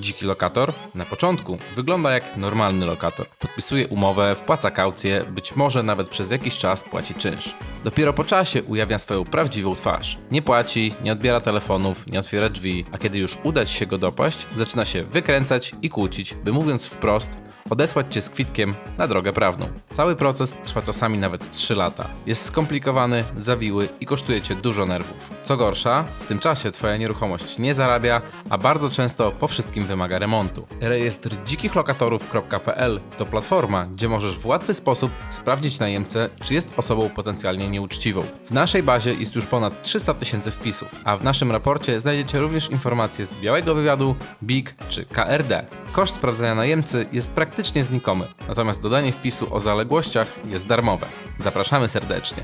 Dziki lokator na początku wygląda jak normalny lokator. Podpisuje umowę, wpłaca kaucję, być może nawet przez jakiś czas płaci czynsz. Dopiero po czasie ujawnia swoją prawdziwą twarz. Nie płaci, nie odbiera telefonów, nie otwiera drzwi, a kiedy już uda ci się go dopaść, zaczyna się wykręcać i kłócić, by mówiąc wprost, odesłać cię z kwitkiem na drogę prawną. Cały proces trwa czasami nawet 3 lata. Jest skomplikowany, zawiły i kosztuje cię dużo nerwów. Co gorsza, w tym czasie twoja nieruchomość nie zarabia, a bardzo często po wszystkim wymaga remontu. Rejestr dzikihlokatorów.pl to platforma, gdzie możesz w łatwy sposób sprawdzić najemcę, czy jest osobą potencjalnie nieuczciwą. W naszej bazie jest już ponad 300 tysięcy wpisów, a w naszym raporcie znajdziecie również informacje z białego wywiadu, BIG czy KRD. Koszt sprawdzenia najemcy jest praktycznie znikomy, natomiast dodanie wpisu o zaległościach jest darmowe. Zapraszamy serdecznie.